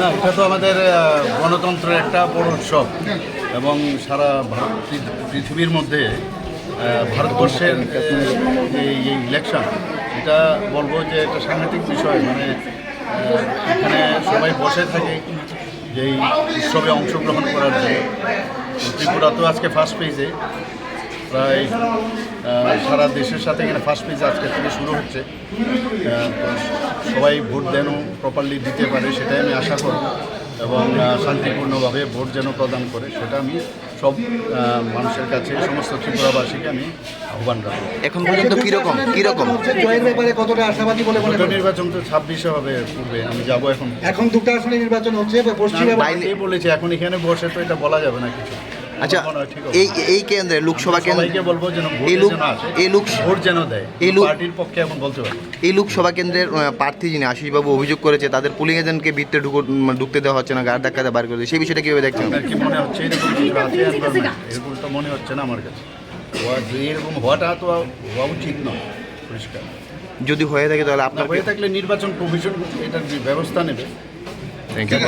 না, এটা তো আমাদের গণতন্ত্রের একটা বড় উৎসব। এবং সারা ভারত, পৃথিবীর মধ্যে ভারতবর্ষের এই ইলেকশন এটা বলব যে একটা সাংঘাতিক বিষয়। মানে এখানে সবাই বসে থাকে যে এই উৎসবে অংশগ্রহণ করার জন্য। ত্রিপুরা তো আজকে ফার্স্ট পেজে প্রায় সারা দেশের সাথে এখানে ফার্স্ট পেজ আজকে থেকে শুরু হচ্ছে। সবাই ভোট যেন প্রপারলি দিতে পারে সেটাই আমি আশা করব এবং শান্তিপূর্ণভাবে ভোট যেন প্রদান করে সেটা আমি সব মানুষের কাছে সমস্ত ত্রিপুরাবাসীকে আমি আহ্বান রাখব এখন পর্যন্ত কীরকম? কীরকম? জয়ের ব্যাপারে কতটা আশাবাদী বলে মনে নির্বাচন তো ছাব্বিশে হবে পূর্বে আমি যাব এখন। এখন দুটো আসলে নির্বাচন হচ্ছে পশ্চিমে বলেছে এখন এখানে বসে তো এটা বলা যাবে না কিছু। আচ্ছা হয় হবে। এই এই কেন্দ্রে লোকসভা কেন্দ্র বলব যেন এই লোক এই লোক ভোট যেন দেয়। এই লোক- পার্টির পক্ষে এখন বলতে পারি এই লোকসভা কেন্দ্রের প্রার্থী যিনি আশিসবাবু অভিযোগ করেছে তাদের পুলিং এজেন্টকে ভিতরে ঢুকো ঢুকতে দেওয়া হচ্ছে না গাড় ধাক্কাতে বার করে সেই বিষয়টা কীভাবে দেখছেন? আপনার কি মনে হচ্ছে এরকম কিছু আছে এরকম তো মনে হচ্ছে না আমার কাছে। এরকম হওয়াটা তো হওয়া উচিত নয় পরিষ্কার। যদি হয়ে থাকে তাহলে আপনার হয়ে থাকলে নির্বাচন কমিশন এটার ব্যবস্থা নেবে। Thank you